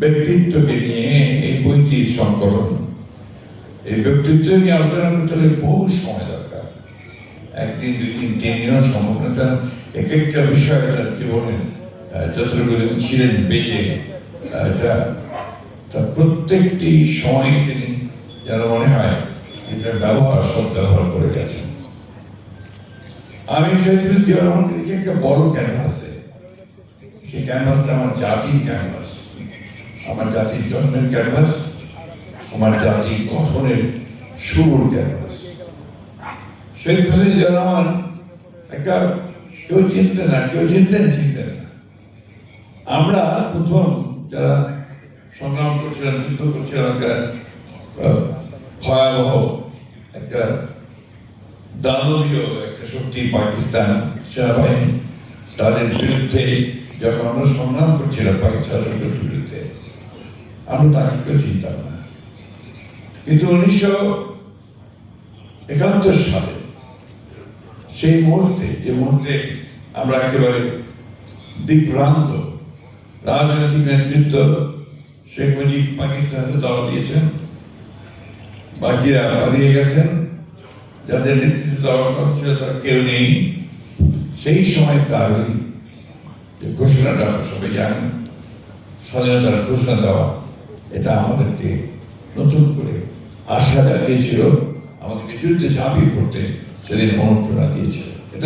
ব্যক্তিত্বকে নিয়ে এই বইটির সংকলন। এই ব্যক্তিত্ব নিয়ে আলোচনা করতে হলে বহু সময় দরকার। একদিন দুই দিন তিন দিনও সম্ভব না তার এক একটা বিষয় তার জীবনের আহ, যতটুকু ছিলেন বেঁচে তা তার প্রত্যেকটি সময় তিনি যেন মনে হয় এটার ব্যবহার সব ব্যবহার করে গেছেন। আমি শহীদুল একটা বড় ক্যানভাসে সেই ক্যানভাসটা আমার জাতির ক্যানভাস আমার জাতির জন্মের ক্যানভাস আমার জাতি গঠনের শুরুর ক্যানভাস শেখ মুজিবুর জিয়া রহমান একটা কেউ চিনতেন না, কেউ চিনতেন চিনতেন না। আমরা প্রথম যারা সংগ্রাম করছিলাম, যুদ্ধ করছিলাম, একটা ভয়াবহ একটা দানবীয় একটা শক্তি পাকিস্তান সেনাবাহিনী, তাদের বিরুদ্ধে যখন আমরা সংগ্রাম করছিলাম, পাকিস্তান আমরা তাকে কেউ চিনতাম না কিন্তু উনিশশো একাত্তর সালে সেই মুহূর্তে, যে মুহূর্তে আমরা একেবারে দিগ্ভ্রান্ত রাজনৈতিক নেতৃত্ব শেখ মুজিব পাকিস্তানকে দল দিয়েছেন বাকিরা পালিয়ে গেছেন, যাদের নেতৃত্ব দেওয়ার কথা ছিল তারা কেউ নেই। সেই সময় তার ওই যে ঘোষণাটা সবাই জানেন, স্বাধীনতার ঘোষণা দেওয়া এটা আমাদেরকে নতুন করে আশা জাগিয়েছিল আমাদেরকে যুদ্ধে ঝাঁপিয়ে পড়তে সেদিন অনুপ্রেরণা দিয়েছিল।